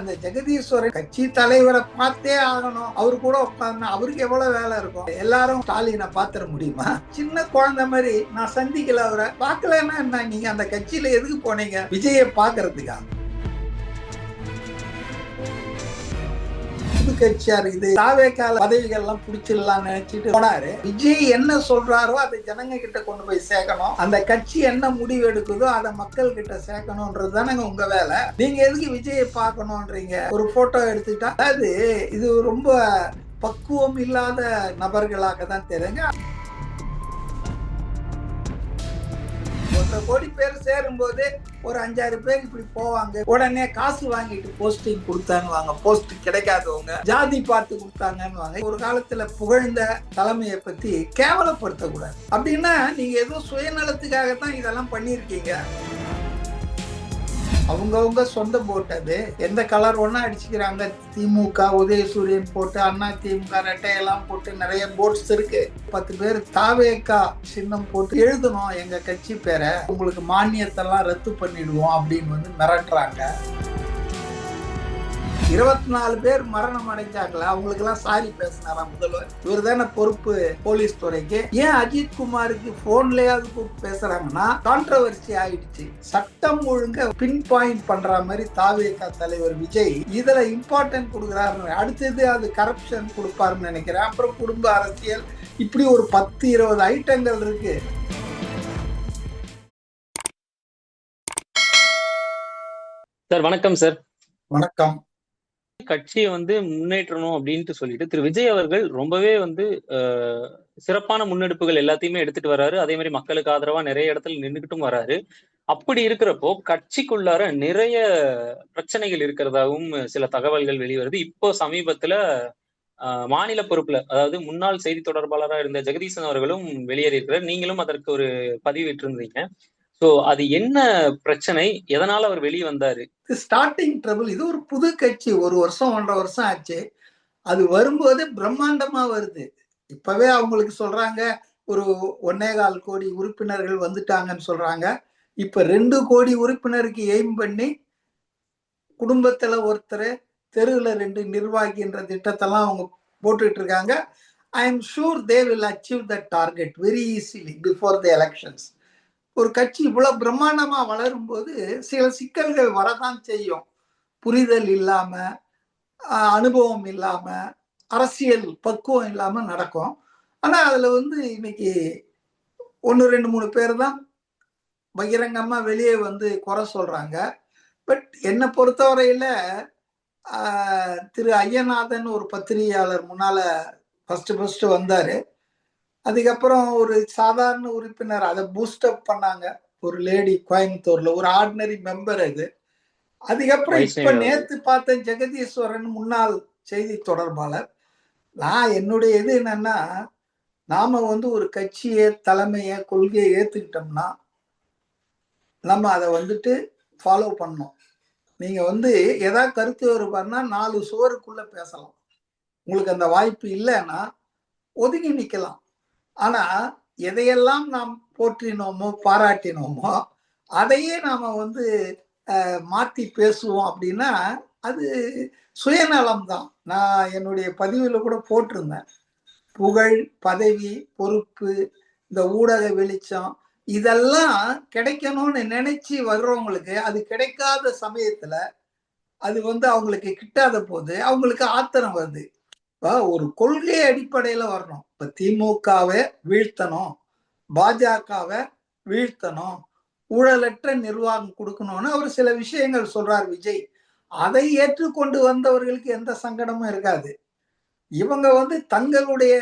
அந்த ஜெகதீஸ்வரர் கட்சி தலைவரை பார்த்தே ஆகணும். அவரு கூட உட்காந்து அவருக்கு எவ்வளவு வேலை இருக்கும்? எல்லாரும் ஸ்டாலினை பாத்திர முடியுமா? சின்ன குழந்தை மாதிரி நான் சந்திக்கல அவரை. பார்க்கலன்னா என்ன நீங்க அந்த கட்சியில எதுக்கு போனீங்க? விஜயை பாக்குறதுக்கா புது கட்சியார் இது தாவேக்கால பதவிகள் எல்லாம் பிடிச்சிடலாம் நினைச்சிட்டு போனாரு. விஜய் என்ன சொல்றாரோ அதை ஜனங்க கிட்ட கொண்டு போய் சேர்க்கணும். அந்த கட்சி என்ன முடிவு எடுக்குதோ அதை மக்கள் கிட்ட சேர்க்கணும்ன்றது தானே உங்க வேலை. நீங்க எதுக்கு விஜயை பார்க்கணும்ன்றீங்க? ஒரு போட்டோ எடுத்துட்டா அதாவது இது ரொம்ப பக்குவம் இல்லாத நபர்களாக தான் தெரியுங்க. ஒன்றரை கோடி பேர் சேரும்போது ஒரு அஞ்சாறு பேர் இப்படி போவாங்க. உடனே காசு வாங்கிட்டு போஸ்டிங் கொடுத்தான்னு போஸ்ட் கிடைக்காதவங்க. ஜாதி பார்த்து கொடுத்தாங்கன்னு ஒரு காலத்துல புகழ்ந்த தலைமையை பத்தி கேவலப்படுத்தக்கூடாது. அப்படின்னா நீங்க ஏதோ சுயநலத்துக்காகத்தான் இதெல்லாம் பண்ணியிருக்கீங்க. அவங்கவுங்க சொந்த போட்டது எந்த கலர் ஒன்றா அடிச்சுக்கிறாங்க. திமுக உதயசூரியன் போட்டு அண்ணா திமுக ரெட்டையெல்லாம் போட்டு நிறைய போட்ஸ் இருக்கு. பத்து பேர் தாவேக்கா சின்னம் போட்டு எழுதணும் எங்க கட்சி பேரை. உங்களுக்கு மானியத்தெல்லாம் ரத்து பண்ணிடுவோம் அப்படின்னு வந்து மிரட்டுறாங்க. இருபத்தி நாலு பேர் மரணம் அடைஞ்சாங்களா அவங்களுக்கு எல்லாம் சாரி பேசினாராம் முதல்வர்? இவர் தானே பொறுப்பு போலீஸ் துறைக்கு. ஏன் அஜித் குமாருக்கு போன்லயாவது கூப்பிட்டு பேசுறாங்கன்னா கான்ட்ரவர்சி ஆயிடுச்சு. சட்டம் ஒழுங்க பின் பாயிண்ட் பண்ற மாதிரி தாவேகா தலைவர் விஜய் இதுல இம்பார்ட்டன்ட் கொடுக்குறாரு அடுத்தது அது கரப்ஷன் கொடுப்பாருன்னு நினைக்கிறேன். அப்புறம் குடும்ப அரசியல். இப்படி ஒரு பத்து இருபது ஐட்டங்கள் இருக்கு. சார் வணக்கம் சார். வணக்கம். கட்சியை வந்து முன்னேற்றணும் அப்படின்ட்டு சொல்லிட்டு திரு விஜய் அவர்கள் ரொம்பவே வந்து சிறப்பான முன்னெடுப்புகள் எல்லாத்தையுமே எடுத்துட்டு வராரு. அதே மாதிரி மக்களுக்கு ஆதரவா நிறைய இடத்துல நின்றுகிட்டும் வராரு. அப்படி இருக்கிறப்போ கட்சிக்குள்ளார நிறைய பிரச்சனைகள் இருக்கிறதாகவும் சில தகவல்கள் வெளிவருது. இப்போ சமீபத்துல அஹ், மாநில பொறுப்புல அதாவது முன்னாள் செய்தி தொடர்பாளராக இருந்த ஜெகதீசன் அவர்களும் வெளியேறியிருக்கிறார். நீங்களும் அதற்கு ஒரு பதிவிட்டிருந்தீங்க சோ அது என்ன பிரச்சனை? எதனால அவர் வெளியே வந்தாரு? இது ஸ்டார்டிங் ட்ரபிள் இது ஒரு புது கட்சி. ஒரு வருஷம் ஒன்றரை வருஷம் ஆச்சு. அது வரும்போது பிரம்மாண்டமா வருது. இப்பவே அவங்களுக்கு சொல்றாங்க ஒரு ஒன்னே கால் கோடி உறுப்பினர்கள் வந்துட்டாங்கன்னு சொல்றாங்க. இப்ப ரெண்டு கோடி உறுப்பினருக்கு எய்ம் பண்ணி குடும்பத்துல ஒருத்தர் தெருவில் ரெண்டு நிர்வாகின்ற திட்டத்தெல்லாம் அவங்க போட்டுட்டு இருக்காங்க. I am sure they will achieve the target very easily before the elections ஒரு கட்சி இவ்வளவு பிரம்மாண்டமா வளரும் போது சில சிக்கல்கள் வரதான் செய்யும். புரிதல் இல்லாம அனுபவம் இல்லாம அரசியல் பக்குவம் இல்லாம நடக்கும். ஆனா அதுல வந்து இன்னைக்கு ஒன்று ரெண்டு மூணு பேர் தான் பகிரங்கமா வெளியே வந்து குறை சொல்றாங்க. பட் என்னை பொறுத்தவரையில திரு ஐயநாதன் ஒரு பத்திரிகையாளர் முன்னால ஃபர்ஸ்ட் ஃபர்ஸ்ட் வந்தாரு. அதுக்கப்புறம் ஒரு சாதாரண உறுப்பினர் அதை பூஸ்டப் பண்ணாங்க. ஒரு லேடி கோயம்புத்தூர்ல ஒரு ஆர்டினரி மெம்பர் அது. அதுக்கப்புறம் இப்ப நேத்து பார்த்த ஜெகதீஸ்வரன் முன்னாள் செய்தி தொடர்பாளர். நான் என்னுடைய இது என்னன்னா நாம வந்து ஒரு கட்சியை தலைமையை கொள்கையை ஏத்துக்கிட்டோம்னா நம்ம அதை வந்துட்டு ஃபாலோ பண்ணணும். நீங்க வந்து ஏதாவது கருத்து வருபாருன்னா நாலு சுவருக்குள்ள பேசலாம். உங்களுக்கு அந்த வாய்ப்பு இல்லைன்னா ஒதுங்கி நிக்கலாம். ஆனா எதையெல்லாம் நாம் போற்றினோமோ பாராட்டினோமோ அதையே நாம வந்து மாத்தி பேசுவோம் அப்படின்னா அது சுயநலம் தான் நான் என்னுடைய பதிவில் கூட போட்டிருந்தேன். புகழ் பதவி பொறுப்பு இந்த ஊடக வெளிச்சம் இதெல்லாம் கிடைக்கணும்னு நினைச்சு வர்றவங்களுக்கு அது கிடைக்காத சமயத்துல அது வந்து அவங்களுக்கு கிட்டாத போது அவங்களுக்கு ஆத்திரம் வருது. ஒரு கொள்கை அடிப்படையில வரணும். இப்ப திமுகவை வீழ்த்தணும் பாஜகவை வீழ்த்தணும் ஊழலற்ற நிர்வாகம் கொடுக்கணும்னு அவர் சில விஷயங்கள் சொல்றார் விஜய். அதை ஏற்றுக்கொண்டு வந்தவர்களுக்கு எந்த சங்கடமும் இருக்காது. இவங்க வந்து தங்களுடைய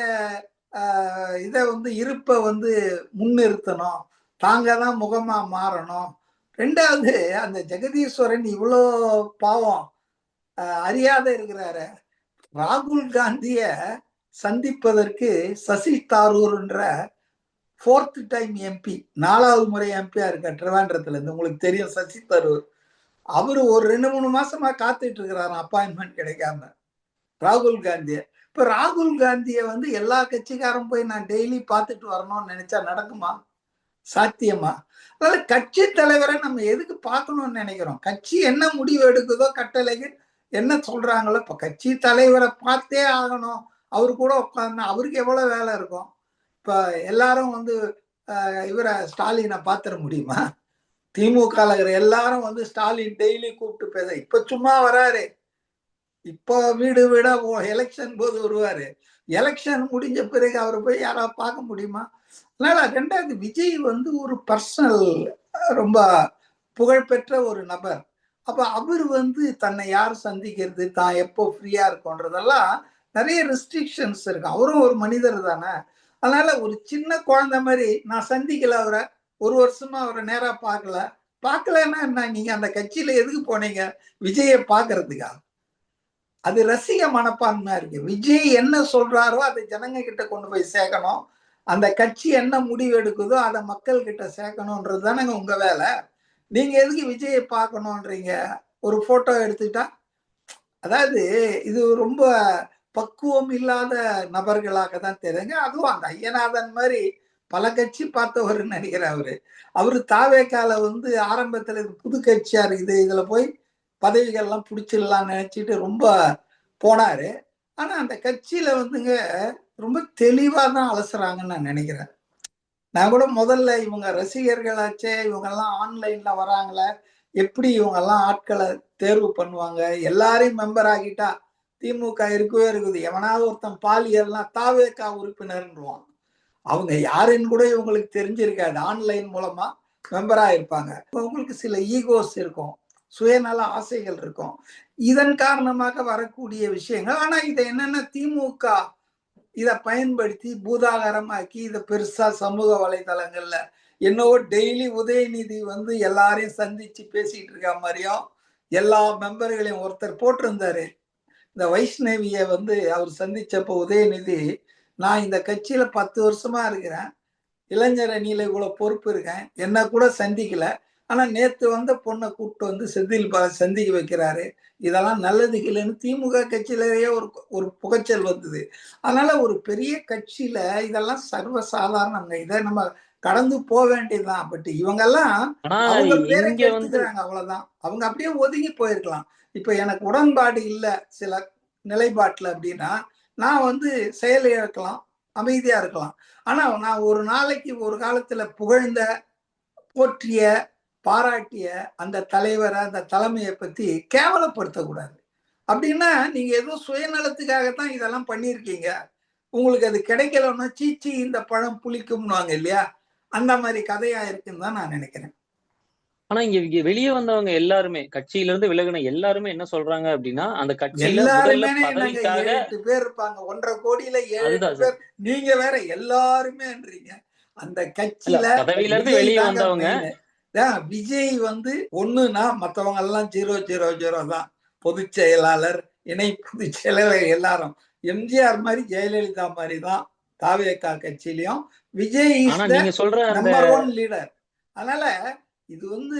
இதை வந்து இருப்பை வந்து முன்னிறுத்தணும். தாங்க தான் முகமா மாறணும். ரெண்டாவது அந்த ஜெகதீஸ்வரன் இவ்வளோ பாவம் அறியாத இருக்கிறாரு. ராகுல் காந்திய சந்திப்பதற்கு சசி தாரூர்ன்ற ஃபோர்த் டைம் எம்பி நாலாவது முறை எம்பியா இருக்க ட்ரிவாண்டரத்துல இருந்து உங்களுக்கு தெரியும் சசி தரூர். அவரு ஒரு ரெண்டு மூணு மாசமா காத்துட்டு இருக்கிறாரு அப்பாயின்மெண்ட் கிடைக்காம. ராகுல் காந்திய. இப்ப ராகுல் காந்திய வந்து எல்லா கட்சிக்காரும் போய் நான் டெய்லி பார்த்துட்டு வரணும்னு நினைச்சா நடக்குமா? சாத்தியமா? அதனால கட்சி தலைவரை நம்ம எதுக்கு பார்க்கணும்னு நினைக்கிறோம்? கட்சி என்ன முடிவு எடுக்குதோ கட்டளைக்கு என்ன சொல்றாங்களோ இப்ப கட்சி தலைவரை பார்த்தே ஆகணும். அவரு கூட உட்காந்து அவருக்கு எவ்வளவு வேலை இருக்கும்? இப்ப எல்லாரும் வந்து இவரை ஸ்டாலினை பாத்திர முடியுமா? திமுக எல்லாரும் வந்து ஸ்டாலின் டெய்லி கூப்பிட்டு பேச இப்ப சும்மா வராரு. இப்போ வீடு வீடா எலெக்ஷன் போது வருவாரு. எலெக்ஷன் முடிஞ்ச பிறகு அவரை போய் யாராவது பார்க்க முடியுமா? அதனால ரெண்டாவது விஜய் வந்து ஒரு பர்சனல் ரொம்ப புகழ்பெற்ற ஒரு நபர். அப்ப அவர் வந்து தன்னை யார் சந்திக்கிறது? தான் எப்போ ஃப்ரீயா இருக்கோன்றதெல்லாம் நிறைய ரெஸ்ட்ரிக்ஷன்ஸ் இருக்கு. அவரும் ஒரு மனிதர் தானே. அதனால ஒரு சின்ன குழந்தை மாதிரி நான் சந்திக்கல அவரை. ஒரு வருஷமா அவரை நேரா பார்க்கல. பார்க்கலன்னா என்ன? நீங்க அந்த கட்சியில எதுக்கு போனீங்க? விஜயை பார்க்கறதுக்கா அது ரசிக மனப்பான்மையா இருக்கு. விஜய் என்ன சொல்றாரோ அதை ஜனங்க கிட்ட கொண்டு போய் சேர்க்கணும். அந்த கட்சி என்ன முடிவு எடுக்குதோ அதை மக்கள் கிட்ட சேர்க்கணும்ன்றது தானேங்க உங்க வேலை. நீங்க எதுக்கு விஜயை பார்க்கணுன்றீங்க ஒரு போட்டோ எடுத்துக்கிட்டா? அதாவது இது ரொம்ப பக்குவம் இல்லாத நபர்களாக தான் தெரியுங்க. அதுவும் அந்த ஐயநாதன் மாதிரி பல கட்சி பார்த்தவர் நினைக்கிறார் அவரு. அவரு தாவேக்கால வந்து ஆரம்பத்துல இது புது கட்சியா இருக்குது இதுல போய் பதவிகள்லாம் பிடிச்சிடலாம் நினைச்சிட்டு ரொம்ப போனாரு. ஆனா அந்த கட்சியில வந்துங்க ரொம்ப தெளிவா தான் அலசுறாங்கன்னு நான் நினைக்கிறேன். நான் கூட முதல்ல இவங்க ரசிகர்களாச்சே இவங்க எல்லாம் ஆன்லைன்ல வராங்களே எப்படி இவங்க எல்லாம் ஆட்களை தேர்வு பண்ணுவாங்க? எல்லாரையும் மெம்பர் ஆகிட்டா திமுக இருக்கவே இருக்குது. எவனாவது ஒருத்தன் பாலியல்லாம் தாவேக்கா உறுப்பினர்ன்றுவான் அவங்க யாருன்னு கூட இவங்களுக்கு தெரிஞ்சிருக்காது. ஆன்லைன் மூலமா மெம்பரா இருப்பாங்க உங்களுக்கு சில ஈகோஸ் இருக்கும். சுயநல ஆசைகள் இருக்கும். இதன் காரணமாக வரக்கூடிய விஷயங்கள். ஆனா இதை என்னன்னா திமுக இதை பயன்படுத்தி பூதாகரமாக்கி இதை பெருசா சமூக வலைதளங்கள்ல என்னவோ டெய்லி உதயநிதி வந்து எல்லாரையும் சந்திச்சு பேசிட்டு இருக்க மாதிரியும் எல்லா மெம்பர்களையும் ஒருத்தர் போட்டிருந்தாரு. இந்த வைஷ்ணவிய வந்து அவர் சந்திச்சப்போ உதயநிதி நான் இந்த கட்சியில பத்து வருஷமா இருக்கிறேன். இளைஞர் அணியில இவ்வளவு பொறுப்பு இருக்கேன். என்ன கூட சந்திக்கல. ஆனா நேத்து வந்த பொண்ணை கூப்பிட்டு வந்து செந்தில் பா சந்திக்க வைக்கிறாரு. இதெல்லாம் நல்லது இல்லைன்னு திமுக கட்சியிலேயே ஒரு ஒரு புகைச்சல் வந்தது. அதனால ஒரு பெரிய கட்சியில இதெல்லாம் சர்வ சாதாரணங்க இதை நம்ம கடந்து போக வேண்டியதுதான். பட் இவங்கெல்லாம் அவங்க பேரை அவ்வளவுதான். அவங்க அப்படியே ஒதுங்கி போயிருக்கலாம். இப்ப எனக்கு உடன்பாடு இல்ல சில நிலைப்பாட்டுல அப்படின்னா நான் வந்து செயல் இழக்கலாம் அமைதியா இருக்கலாம். ஆனா நான் ஒரு நாளைக்கு ஒரு காலத்துல புகழ்ந்த போற்றிய பாராட்டிய அந்த தலைவரை அந்த தலைமையை பத்தி கேவலப்படுத்தக்கூடாது. அப்படின்னா நீங்க ஏதோ சுயநலத்துக்காகத்தான் இதெல்லாம் பண்ணியிருக்கீங்க. உங்களுக்கு அது கிடைக்கலன்னா சீச்சி இந்த பழம் புளிக்கும்னுவாங்க இல்லையா? அந்த மாதிரி கதையா இருக்குன்னு தான் நான் நினைக்கிறேன். ஆனா இங்க வெளியே வந்தவங்க எல்லாருமே கட்சியில இருந்து விலகின எல்லாருமே என்ன சொல்றாங்க அப்படின்னா அந்த கட்சியில எட்டு பேர் இருப்பாங்க. ஒன்றரை கோடியில ஏழு பேர். நீங்க வேற எல்லாருமேன்றீங்க. அந்த கட்சியில பதவியில இருந்து வெளியே வந்தவங்க ஏன் விஜய் வந்து ஒண்ணுன்னா மத்தவங்க எல்லாம் ஜீரோ ஜீரோ ஜீரோ தான். பொதுச் செயலாளர் இணை பொதுச் செயலாளர் எல்லாரும். எம்ஜிஆர் மாதிரி ஜெயலலிதா மாதிரி தான் தாவேக்கா கட்சியிலயும். விஜய் சொல்ற நம்பர் ஒன் லீடர் அதனால இது வந்து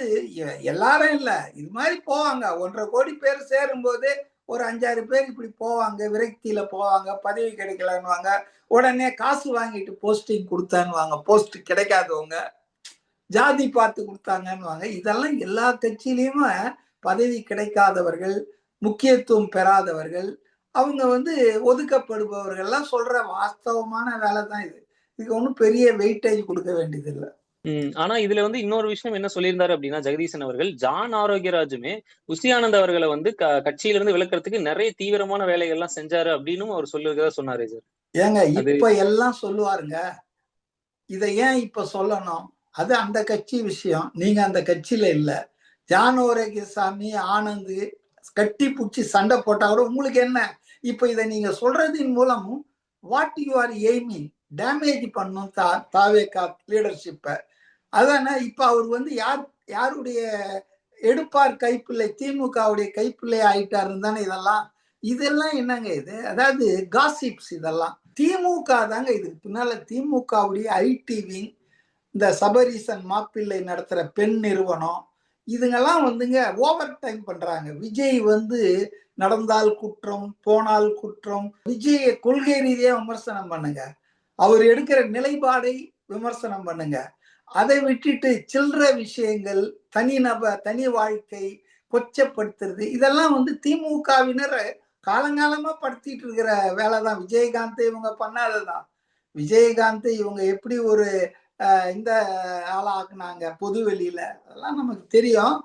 எல்லாரும் இல்ல. இது மாதிரி போவாங்க. ஒன்றரை கோடி பேர் சேரும் போது ஒரு அஞ்சாறு பேர் இப்படி போவாங்க. விரக்தியில போவாங்க. பதவி கிடைக்கலன்னுவாங்க. உடனே காசு வாங்கிட்டு போஸ்டிங் கொடுத்தான்னுவாங்க. போஸ்ட் கிடைக்காதவங்க. ஜாதி பார்த்து கொடுத்தாங்கன்னுவாங்க. இதெல்லாம் எல்லா கட்சியிலயுமே பதவி கிடைக்காதவர்கள் முக்கியத்துவம் பெறாதவர்கள் அவங்க வந்து ஒதுக்கப்படுபவர்கள்லாம் சொல்ற வாஸ்தவமான வேலை தான் இது. இதுக்கு ஒன்றும் பெரிய வெயிட்டேஜ் கொடுக்க வேண்டியது இல்லை ஆனா இதுல வந்து இன்னொரு விஷயம் என்ன சொல்லியிருந்தாரு அப்படின்னா ஜெகதீசன் அவர்கள் ஜான் ஆரோக்கியராஜுமே உசியானந்த் அவர்களை வந்து க- கட்சியில இருந்து விலக்கிறதுக்கு நிறைய தீவிரமான வேலைகள் எல்லாம் செஞ்சாரு அப்படின்னு அவர் சொல்லுறதா சொன்னாரு சார். ஏங்க இப்ப எல்லாம் சொல்லுவாருங்க. இத ஏன் இப்ப சொல்லணும்? அது அந்த கட்சி விஷயம். நீங்க அந்த கட்சியில ஜானோரகி ஜானோரகிசாமி ஆனந்து கட்டி பிடிச்சி சண்டை போட்டா கூட உங்களுக்கு என்ன? இப்ப இதை நீங்க சொல்றதின் மூலம் what you are aiming damage பண்ணும் தா தாவேக்கா லீடர்ஷிப்பை அதானே இப்ப அவர் வந்து யார் யாருடைய எடுப்பார் கைப்பிள்ளை திமுகவுடைய கைப்பிள்ளை ஆயிட்டாருன்னு தானே இதெல்லாம். இதெல்லாம் என்னங்க இது? அதாவது காசிப்ஸ் இதெல்லாம். திமுக தாங்க இதுக்கு பின்னால திமுகவுடைய ஐடிவிங் இந்த சபரீசன் மாப்பிள்ளை நடத்துகிற பெண் நிறுவனம் இதுங்கெல்லாம் வந்துங்க ஓவர் டைம் பண்றாங்க. விஜய் வந்து நடந்தால் குற்றம் போனால் குற்றம் விஜயை கொள்கை ரீதியா விமர்சனம் பண்ணுங்க. அவர் எடுக்கிற நிலைப்பாடை விமர்சனம் பண்ணுங்க. அதை விட்டுட்டு சில்லற விஷயங்கள் தனி நப தனி வாழ்க்கை கொச்சப்படுத்துறது இதெல்லாம் வந்து திமுகவினர் காலங்காலமா படுத்திட்டு இருக்கிற வேலை தான் விஜயகாந்த் இவங்க பண்ணாததான். விஜயகாந்த் இவங்க எப்படி ஒரு இந்த ஆளாக்குனாங்க பொது வெளியில. அதெல்லாம் நமக்கு தெரியும்.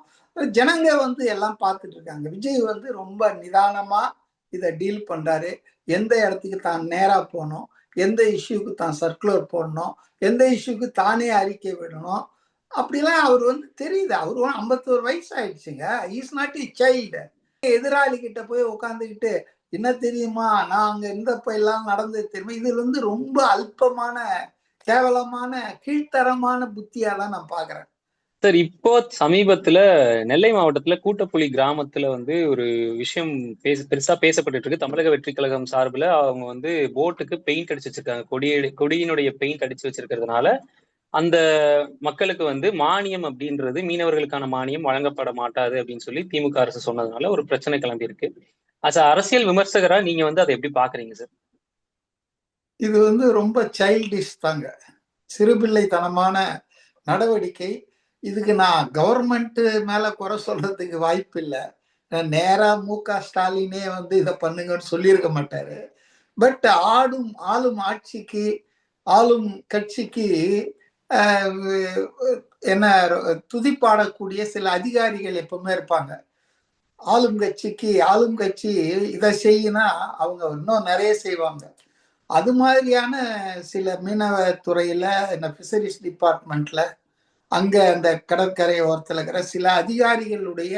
ஜனங்க வந்து எல்லாம் பார்த்துட்டு இருக்காங்க. விஜய் வந்து ரொம்ப நிதானமா இதை டீல் பண்றாரு. எந்த இடத்துக்கு தான் நேரா போகணும் எந்த இஷ்யூக்கு தான் சர்க்குலர் போடணும் எந்த இஷ்யூக்கு தானே அறிக்கை விடணும். அப்படிலாம் அவர் வந்து தெரியுது. அவர் ஐம்பத்தோரு வயசு ஆயிடுச்சுங்க இஸ் நாட் இ சைல்டு எதிராளி கிட்ட போய் உட்காந்துக்கிட்டு என்ன தெரியுமா? நான் அங்க இருந்தப்ப எல்லாம் நடந்தது தெரியுமா இதுல வந்து ரொம்ப அல்பமான கேவலமான கீழ்த்தரமான புத்தியா தான் நான் பாக்குறேன் சார் இப்போ சமீபத்துல நெல்லை மாவட்டத்துல கூட்டப்புலி கிராமத்துல வந்து ஒரு விஷயம் பேச பெருசா பேசப்பட்டு இருக்கு. தமிழக வெற்றி கழகம் சார்பில் அவங்க வந்து போட்டுக்கு பெயிண்ட் அடிச்சு வச்சிருக்காங்க. கொடிய கொடியினுடைய பெயிண்ட் அடிச்சு வச்சிருக்கிறதுனால அந்த மக்களுக்கு வந்து மானியம் அப்படின்றது மீனவர்களுக்கான மானியம் வழங்கப்பட மாட்டாது அப்படின்னு சொல்லி திமுக அரசு சொன்னதுனால ஒரு பிரச்சனை கிளம்பி இருக்கு அரசியல் விமர்சகரா நீங்க வந்து அதை எப்படி பாக்குறீங்க சார்? இது வந்து ரொம்ப சைல்டிஷ் தாங்க. சிறுபிள்ளைத்தனமான நடவடிக்கை. இதுக்கு நான் கவர்மெண்ட்டு மேலே குறை சொல்றதுக்கு வாய்ப்பு இல்லை. நேரா மு க ஸ்டாலினே வந்து இதை பண்ணுங்கன்னு சொல்லியிருக்க மாட்டாரு. பட் ஆடும் ஆளும் ஆட்சிக்கு ஆளும் கட்சிக்கு என்ன துதிப்பாடக்கூடிய சில அதிகாரிகள் எப்பவுமே இருப்பாங்க. ஆளும் கட்சிக்கு ஆளும் கட்சி இதை செய்யினா அவங்க இன்னும் நிறைய செய்வாங்க. அது மாதிரியான சில மீனவ துறையில இந்த ஃபிஷரிஸ் டிபார்ட்மெண்ட்ல அங்க அந்த கடற்கரை ஓரத்தில் இருக்கிற சில அதிகாரிகளுடைய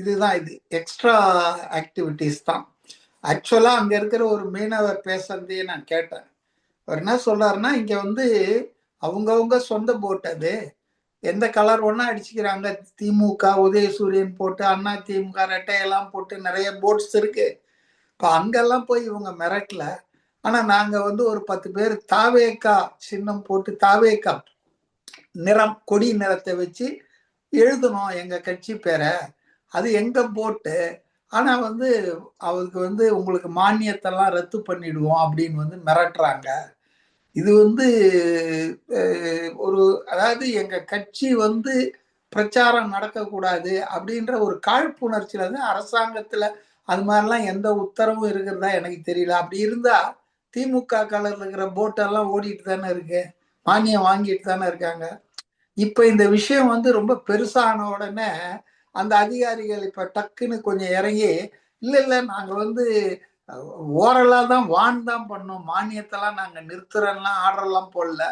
இதுதான் இது. எக்ஸ்ட்ரா ஆக்டிவிட்டீஸ் தான். ஆக்சுவலா அங்க இருக்கிற ஒரு மீனவர் பேசுறதையே நான் கேட்டேன். அவர் என்ன சொல்றாருன்னா இங்க வந்து அவங்கவுங்க சொந்த போட் அது. எந்த கலர் ஒன்றா அடிச்சுக்கிறாங்க. திமுக உதயசூரியன் போட்டு அண்ணா திமுக ரெட்டையெல்லாம் போட்டு நிறைய போட்ஸ் இருக்குது இப்போ அங்கெல்லாம் போய் இவங்க மிரட்டல. ஆனால் நாங்கள் வந்து ஒரு பத்து பேர் தாவேக்கா சின்னம் போட்டு தாவேக்கா நிறம் கொடி நிறத்தை வச்சு எழுதணும் எங்கள் கட்சி பேரை. அது எங்கே போட்டு ஆனால் வந்து அவருக்கு வந்து உங்களுக்கு மானியத்தெல்லாம் ரத்து பண்ணிடுவோம் அப்படின்னு வந்து மிரட்டுறாங்க. இது வந்து ஒரு அதாவது எங்கள் கட்சி வந்து பிரச்சாரம் நடக்கக்கூடாது அப்படின்ற ஒரு காழ்ப்புணர்ச்சியில தான் அரசாங்கத்தில் அது மாதிரிலாம் எந்த உத்தரவும் இருக்கிறதா எனக்கு தெரியல. அப்படி இருந்தா திமுக கலர்ல இருக்கிற போட்டெல்லாம் ஓடிட்டு தானே இருக்கு. மானியம் வாங்கிட்டு தானே இருக்காங்க. இப்ப இந்த விஷயம் வந்து ரொம்ப பெருசான உடனே அந்த அதிகாரிகள் இப்ப டக்குன்னு கொஞ்சம் இறங்கி இல்ல இல்ல நாங்க வந்து ஓரலா தான் வான் தான் பண்ணோம். மானியத்தெல்லாம் நாங்க நிறுத்துறோம்லாம் ஆர்டர்லாம் போடல.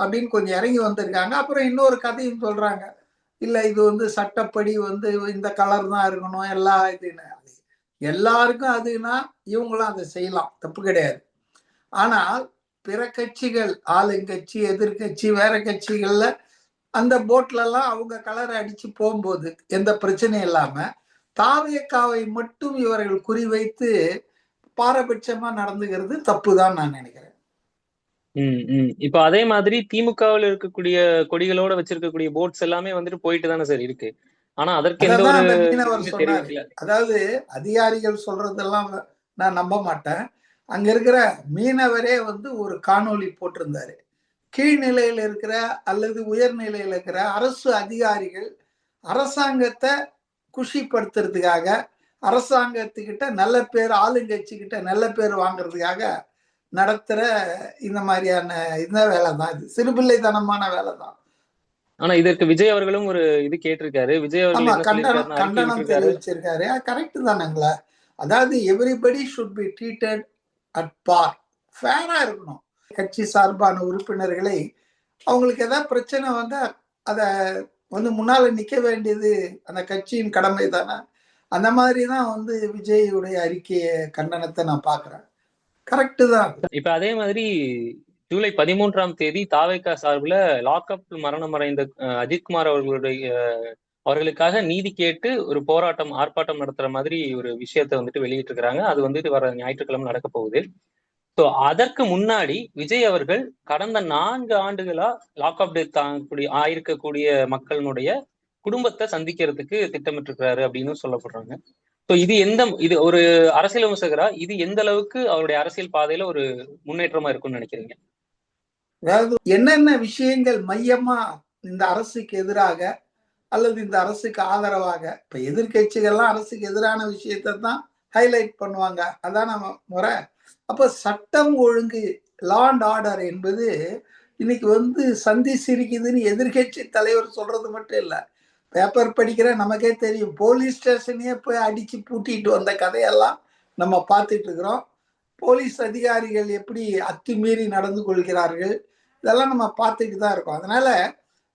அப்படின்னு கொஞ்சம் இறங்கி வந்திருக்காங்க. அப்புறம் இன்னொரு கதையும் சொல்றாங்க. இல்ல இது வந்து சட்டப்படி வந்து இந்த கலர் தான் இருக்கணும் எல்லா இதுன்னு. எல்லாருக்கும் அதுனா இவங்களும் அதை செய்யலாம். தப்பு கிடையாது. ஆனால் பிற கட்சிகள் ஆளுங்கட்சி எதிர்கட்சி வேற கட்சிகள்ல அந்த போட்ல எல்லாம் அவங்க கலரை அடிச்சு போகும்போது எந்த பிரச்சனையும் இல்லாம தாவியக்காவை மட்டும் இவர்கள் குறிவைத்து பாரபட்சமா நடந்துகிறது தப்பு தான் நான் நினைக்கிறேன். ம் ம். அதே மாதிரி திமுகவில் இருக்கக்கூடிய கொடிகளோட வச்சிருக்கக்கூடிய போட்ஸ் எல்லாமே வந்துட்டு போயிட்டு தானே சார் இருக்கு. ஆனா அதற்கு அதாவது அதிகாரிகள் சொல்றதெல்லாம் நான் நம்ப மாட்டேன். அங்க இருக்கிற மீனவரே வந்து ஒரு காணொளி போட்டிருந்தாரு. கீழ்நிலையில இருக்கிற அல்லது உயர்நிலையில இருக்கிற அரசு அதிகாரிகள் அரசாங்கத்தை குஷிப்படுத்துறதுக்காக அரசாங்கத்துக்கிட்ட நல்ல பேர் ஆளுங்கட்சி கிட்ட நல்ல பேர் வாங்குறதுக்காக நடத்துற இந்த மாதிரியான இந்த வேலை தான் இது. சிறுபிள்ளைத்தனமான வேலை தான் ஆனா இதற்கு விஜய் அவர்களும் ஒரு இது கேட்டிருக்காரு. விஜய் அவர்கள் கண்டனம் கண்டனம் தெரிவிச்சிருக்காரு. கரெக்ட் தானேங்களா அதாவது everybody should be treated at par ஃபேரா இருக்கணும். கட்சி சார்பான உறுப்பினர்களை அவங்களுக்கு ஏதாவது பிரச்சனை வந்தா அத வந்து முன்னால நிக்க வேண்டியது அந்த கட்சியின் கடமை தானே? அந்த மாதிரி தான் வந்து விஜயுடைய அறிக்கையை கண்டனத்தை நான் பாக்குறேன். கரெக்டு தான் இப்ப அதே மாதிரி ஜூலை பதிமூன்றாம் தேதி தாவேகா சார்பில் லாக்அப் மரணம் அடைந்த அஜித்குமார் அவர்களுடைய அவர்களுக்காக நீதி கேட்டு ஒரு போராட்டம் ஆர்ப்பாட்டம் நடத்துற மாதிரி ஒரு விஷயத்தை வந்துட்டு வெளியிட்டு இருக்கிறாங்க அது வந்துட்டு வர ஞாயிற்றுக்கிழமை நடக்க போகுது. ஸோ அதற்கு முன்னாடி விஜய் அவர்கள் கடந்த நான்கு ஆண்டுகளா லாக்அப் டெத் தாங்கக்கூடிய ஆயிருக்கக்கூடிய மக்களினுடைய குடும்பத்தை சந்திக்கிறதுக்கு திட்டமிட்டிருக்கிறாரு அப்படின்னு சொல்லப்படுறாங்க. ஸோ இது எந்த இது ஒரு அரசியல் விமர்சகரா இது எந்த அளவுக்கு அவருடைய அரசியல் பாதையில ஒரு முன்னேற்றமா இருக்கும்னு நினைக்கிறீங்க? அதாவது என்னென்ன விஷயங்கள் மையமா இந்த அரசுக்கு எதிராக அல்லது இந்த அரசுக்கு ஆதரவாக? இப்ப எதிர்கட்சிகள்லாம் அரசுக்கு எதிரான விஷயத்தை தான் ஹைலைட் பண்ணுவாங்க. அதான் நம்ம முறை. அப்ப சட்டம் ஒழுங்கு லா அண்ட் ஆர்டர் என்பது இன்னைக்கு வந்து சந்தி சிரிக்குதுன்னு எதிர்கட்சி தலைவர் சொல்றது மட்டும் இல்லை. பேப்பர் படிக்கிற நமக்கே தெரியும். போலீஸ் ஸ்டேஷனையே போய் அடிச்சு பூட்டிட்டு வந்த கதையெல்லாம் நம்ம பார்த்துட்டு இருக்கிறோம். போலீஸ் அதிகாரிகள் எப்படி அத்துமீறி நடந்து கொள்கிறார்கள்? இதெல்லாம் நம்ம பார்த்துட்டு தான் இருக்கோம். அதனால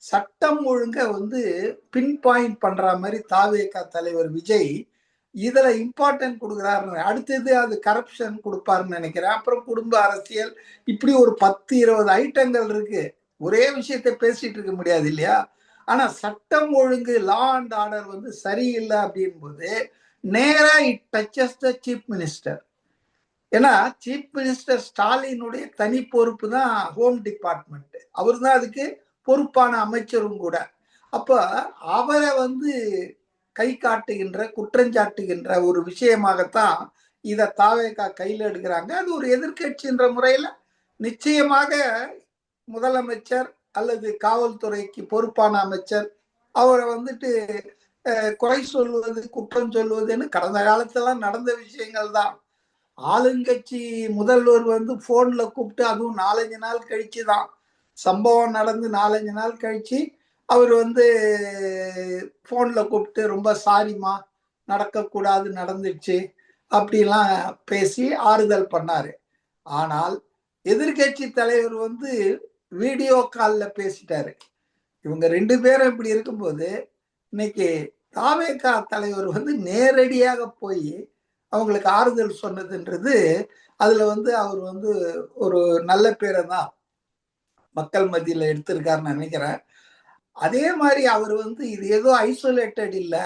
சட்டம் ஒழுங்க வந்து பின் பாயிண்ட் பண்ற மாதிரி தாவேகா தலைவர் விஜய் இதுல இம்பார்ட்டன்ட் கொடுக்குறாருன்னு அடுத்தது அது கரப்ஷன் கொடுப்பாருன்னு நினைக்கிறேன். அப்புறம் குடும்ப அரசியல் இப்படி ஒரு பத்து இருபது ஐட்டங்கள் இருக்கு. ஒரே விஷயத்த பேசிட்டு இருக்க முடியாது இல்லையா? ஆனா சட்டம் ஒழுங்கு லா அண்ட் ஆர்டர் வந்து சரியில்லை அப்படின் போது நேரா it touches the chief minister ஏன்னா சீஃப் மினிஸ்டர் ஸ்டாலினுடைய தனி பொறுப்பு தான் ஹோம் டிபார்ட்மெண்ட் அவர் தான் அதுக்கு பொறுப்பான அமைச்சரும் கூட. அப்போ அவரை வந்து கை காட்டுகின்ற குற்றஞ்சாட்டுகின்ற ஒரு விஷயமாகத்தான் இதை தாவேக்கா கையில் எடுக்கிறாங்க. அது ஒரு எதிர்கட்சின்ற முறையில் நிச்சயமாக முதலமைச்சர் அல்லது காவல்துறைக்கு பொறுப்பான அமைச்சர் அவரை வந்துட்டு குறை சொல்வது குற்றம் சொல்வதுன்னு கடந்த காலத்தெல்லாம் நடந்த விஷயங்கள் தான் ஆளுங்கட்சி முதல்வர் வந்து போன்ல கூப்பிட்டு அதுவும் நாலஞ்சு நாள் கழிச்சு தான். சம்பவம் நடந்து நாலஞ்சு நாள் கழிச்சு அவர் வந்து போன்ல கூப்பிட்டு ரொம்ப சாரிமா நடக்கக்கூடாது நடந்துச்சு அப்படிலாம் பேசி ஆறுதல் பண்ணாரு. ஆனால் எதிர்கட்சி தலைவர் வந்து வீடியோ காலில் பேசிட்டாரு. இவங்க ரெண்டு பேரும் இப்படி இருக்கும்போது இன்னைக்கு தாவேக்கா தலைவர் வந்து நேரடியாக போய் அவங்களுக்கு ஆறுதல் சொன்னதுன்றது அதுல வந்து அவர் வந்து ஒரு நல்ல பேரை தான் மக்கள் மத்தியில எடுத்திருக்காருன்னு நினைக்கிறேன். அதே மாதிரி அவர் வந்து இது ஏதோ ஐசோலேட்டட் இல்லை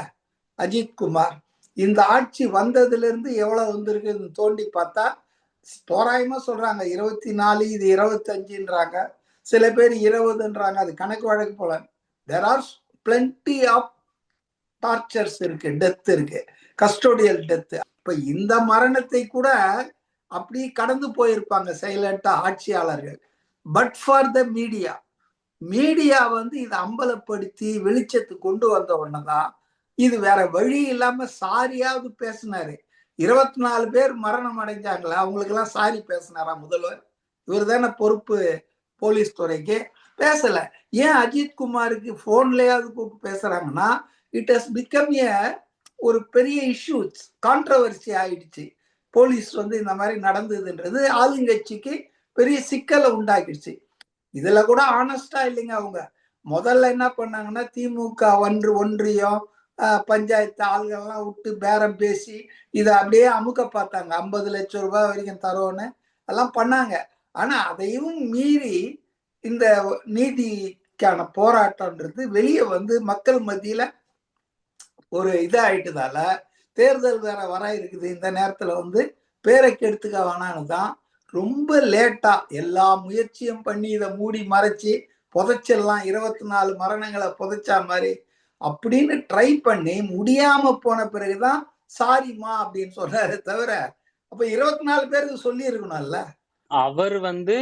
அஜித் குமார். இந்த ஆட்சி வந்ததுலேருந்து எவ்வளோ வந்திருக்குன்னு தோண்டி பார்த்தா தோராயமாக சொல்கிறாங்க இருபத்தி நாலு இது இருபத்தஞ்சுன்றாங்க. சில பேர் இருபதுன்றாங்க அது கணக்கு வழக்கு போல. There are plenty of tortures இருக்கு டெத் இருக்கு. கஸ்டோடியல் டெத் இப்ப இந்த மரணத்தை கூட அப்படி கடந்து போயிருப்பாங்க சைலண்டா ஆட்சியாளர்கள். But for the media media வந்து இதை அம்பலப்படுத்தி வெளிச்சத்துக்கு கொண்டு வந்த உடனேதான் இது வேற வழி இல்லாம சாரியாவது பேசினாரு. இருபத்தி நாலு பேர் மரணம் அடைஞ்சாங்களா? அவங்களுக்கு எல்லாம் சாரி பேசினாரா முதல்வர்? இவர் தானே பொறுப்பு போலீஸ் துறைக்கு. பேசல. ஏன் அஜித் குமாருக்கு போன்லயாவது கூப்பிட்டு பேசுறாங்கன்னா இட் ஹஸ் பிகம் ஏ ஒரு பெரிய இஷ்யூ கான்ட்ரவர்சி ஆயிடுச்சு. போலீஸ் வந்து இந்த மாதிரி நடந்ததுன்றது ஆளுங்கட்சிக்கு பெரிய சிக்கலை உண்டாக்கிடுச்சு. இதுல கூட ஆனஸ்டா இல்லைங்க அவங்க. முதல்ல என்ன பண்ணாங்கன்னா திமுக ஒன்று ஒன்றியம் பஞ்சாயத்து ஆளுகள்லாம் விட்டு பேரம் பேசி இதை அப்படியே அமுக்க பார்த்தாங்க. ஐம்பது லட்சம் ரூபாய் வரைக்கும் தரோன்னு எல்லாம் பண்ணாங்க. ஆனா அதையும் மீறி இந்த நீதிக்கான போராட்டம்ன்றது வெளியே வந்து மக்கள் மத்தியில ஒரு இதாயிட்டதால தேர்தல் வேற வர இருக்குது. இந்த நேரத்துல வந்து பேரை கெடுத்துக்க வேணான்னு தான் ரொம்ப லேட்டா எல்லா முயற்சியும் பண்ணி இதை மூடி மறைச்சு புதைச்சிடலாம். இருபத்தி நாலு மரணங்களை புதைச்சா மாதிரி அப்படின்னு ட்ரை பண்ணி முடியாம போன பிறகுதான் சாரிம்மா அப்படின்னு சொல்றாரு தவிர அப்ப இருபத்தி நாலு பேருக்கு சொல்லி இருக்கணும்ல அவர் வந்து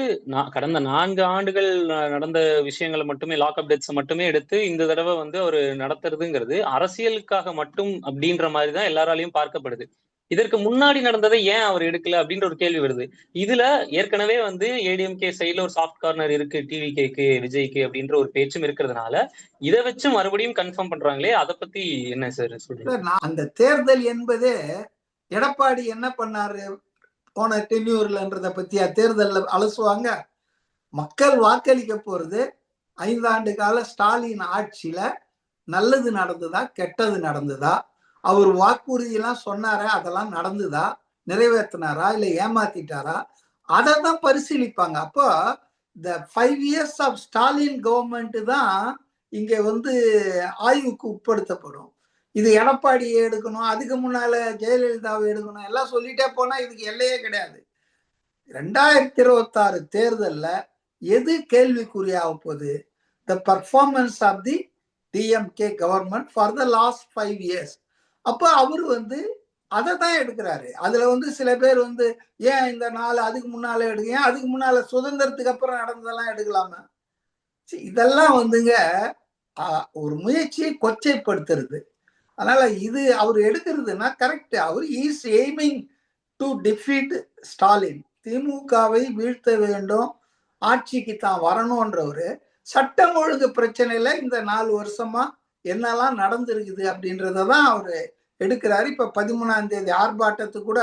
கடந்த நான்கு ஆண்டுகள் நடந்த விஷயங்களை மட்டுமே லாக்அப் டெத்ஸ் மட்டுமே எடுத்து இந்த தடவை வந்து அவர் நடத்துறதுங்கிறது அரசியலுக்காக மட்டும் அப்படின்ற மாதிரி தான் எல்லாராலையும் பார்க்கப்படுது. இதற்கு முன்னாடி நடந்ததை ஏன் அவர் எடுக்கல அப்படின்ற ஒரு கேள்வி வருது. இதுல ஏற்கனவே வந்து ஏடிஎம்கே சைட்ல ஒரு சாஃப்ட் கார்னர் இருக்கு டிவி கேக்கு விஜய்க்கு அப்படின்ற ஒரு பேச்சும் இருக்கிறதுனால இதை வச்சு மறுபடியும் கன்ஃபார்ம் பண்றாங்களே அதை பத்தி என்ன சார் சொல்றீங்க? அந்த தேர்தல் என்பதே எடப்பாடி என்ன பண்ணாரு? போன டென்யூர்லன்றத பத்தியா தேர்தலில் அலசுவாங்க. மக்கள் வாக்களிக்க போறது ஐந்தாண்டு கால ஸ்டாலின் ஆட்சியில நல்லது நடந்ததா கெட்டது நடந்ததா? அவர் வாக்குறுதியெல்லாம் சொன்னாரா? அதெல்லாம் நடந்துதா? நிறைவேற்றினாரா இல்லை ஏமாத்திட்டாரா? அதை தான் பரிசீலிப்பாங்க. அப்போ இந்த five years of Stalin government தான் இங்க வந்து ஆய்வுக்கு உட்படுத்தப்படும். இது எடப்பாடியை எடுக்கணும் அதுக்கு முன்னால ஜெயலலிதாவை எடுக்கணும் எல்லாம் சொல்லிட்டே போனா இதுக்கு எல்லையே கிடையாது. ரெண்டாயிரத்தி இருபத்தி ஆறு தேர்தல்ல எது கேள்விக்குறியாக போகுது? The performance of the DMK government for the last five years அப்போ அவர் வந்து அதை தான் எடுக்கிறாரு. அதுல வந்து சில பேர் வந்து ஏன் இந்த நாள் அதுக்கு முன்னால எடுக்க ஏன் அதுக்கு முன்னால சுதந்திரத்துக்கு அப்புறம் நடந்ததெல்லாம் எடுக்கலாமா? இதெல்லாம் வந்துங்க ஒரு முயற்சியை கொச்சைப்படுத்துறது. அதனால இது அவர் எடுக்கிறதுனா correct our is aiming to defeat Stalin திமுகவை வீழ்த்த வேண்டும். ஆட்சிக்கு தான் வரணும்ன்றவர் சட்டம் ஒழுங்கு பிரச்சனையில இந்த நாலு வருஷமா என்னெல்லாம் நடந்திருக்குது அப்படின்றத தான் அவர் எடுக்கிறாரு. இப்ப பதிமூணாம் தேதி ஆர்ப்பாட்டத்து கூட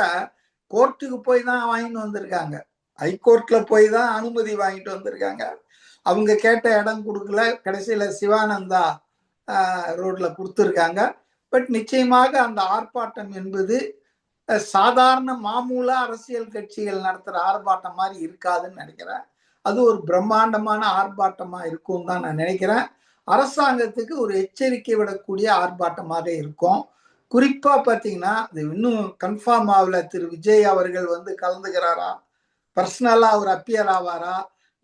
கோர்ட்டுக்கு போய் தான் வாங்கிட்டு வந்திருக்காங்க. ஹைகோர்ட்ல போய் தான் அனுமதி வாங்கிட்டு வந்திருக்காங்க. அவங்க கேட்ட இடம் கொடுக்கல. கடைசியில சிவானந்தா ரோட்ல கொடுத்துருக்காங்க. பட் நிச்சயமாக அந்த ஆர்ப்பாட்டம் என்பது சாதாரண மாமூலா அரசியல் கட்சிகள் நடத்துகிற ஆர்ப்பாட்டம் மாதிரி இருக்காதுன்னு நினைக்கிறேன். அது ஒரு பிரம்மாண்டமான ஆர்ப்பாட்டமாக இருக்கும் தான் நான் நினைக்கிறேன். அரசாங்கத்துக்கு ஒரு எச்சரிக்கை விடக்கூடிய ஆர்ப்பாட்டமாக இருக்கும். குறிப்பாக பார்த்தீங்கன்னா அது இன்னும் கன்ஃபார்ம் ஆகல. திரு. விஜய் அவர்கள் வந்து கலந்துக்கிறாரா? பர்சனலாக அவர் அப்பியர் ஆவாரா?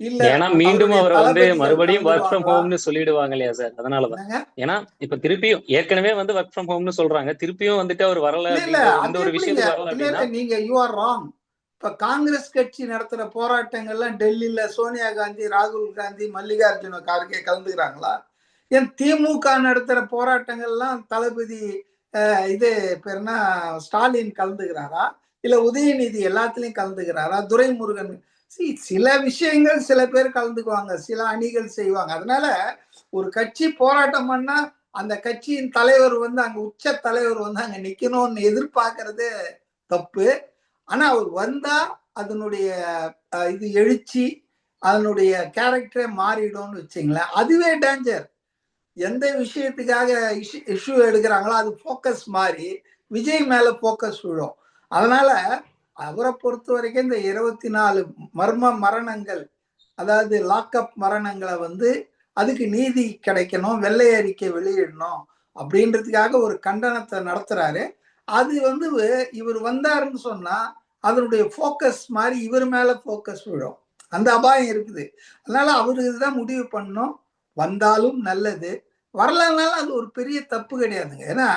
இல்ல ஏன்னா மீண்டும் அவரை வந்து மறுபடியும் ஒர்க் ஃப்ரம்? ஹோம்னு சொல்லிடுவாங்க இல்லையா சார்? அதனாலதான்? ஏன்னா இப்ப திருப்பியும் ஏற்கனவே வந்து ஒர்க் ஃப்ரம் ஹோம்னு சொல்றாங்க. திருப்பியும் வந்துட்டு அவர் வரல இந்த ஒரு வரல இல்ல நீங்க யூ ஆர் ராங் இப்ப காங்கிரஸ் கட்சி நடத்துற போராட்டங்கள்லாம் டெல்லியில சோனியா காந்தி ராகுல் காந்தி மல்லிகார்ஜுன கார்கே கலந்துக்கிறாங்களா? ஏன் திமுக நடத்துற போராட்டங்கள்லாம் தளபதி இது பேருனா ஸ்டாலின் கலந்துக்கிறாரா? இல்ல உதயநிதி எல்லாத்துலயும் கலந்துக்கிறாரா? துரைமுருகன் சில விஷயங்கள் சில பேர் கலந்துக்குவாங்க சில அணிகள் செய்வாங்க. அதனால ஒரு கட்சி போராட்டம் பண்ணா அந்த கட்சியின் தலைவர் வந்து அங்க உச்ச தலைவர் வந்து அங்க நிக்கணும்னு எதிர்பார்க்கறது தப்பு. ஆனா அவர் வந்தா அதனுடைய இது எழுச்சி அதனுடைய கேரக்டரே மாறிடும்னு வச்சுங்களேன். அதுவே டேஞ்சர் எந்த விஷயத்துக்காக இஷ்யூ எடுக்கிறாங்களோ அது ஃபோக்கஸ் மாறி விஜய் மேல ஃபோக்கஸ் விழும். அதனால அவரை பொறுத்த வரைக்கும் இந்த இருபத்தி நாலு மர்ம மரணங்கள் அதாவது லாக்அப் மரணங்களை வந்து அதுக்கு நீதி கிடைக்கணும் வெள்ளை அறிக்கை வெளியிடணும் அப்படின்றதுக்காக ஒரு கண்டனத்தை நடத்துறாரு. அது வந்து இவர் வந்தாருன்னு சொன்னா அதனுடைய ஃபோக்கஸ் மாதிரி இவர் மேல ஃபோக்கஸ் விழும். அந்த அபாயம் இருக்குது. அதனால அவருக்கு தான் முடிவு பண்ணணும். வந்தாலும் நல்லது. வரலனாலும் அது ஒரு பெரிய தப்பு கிடையாதுங்க. ஏன்னா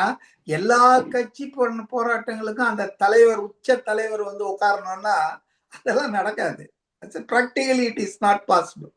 எல்லா கட்சி போன போராட்டங்களுக்கும் அந்த தலைவர் உச்ச தலைவர் வந்து உட்காரணும்னா அதெல்லாம் நடக்காது. Practically it is not possible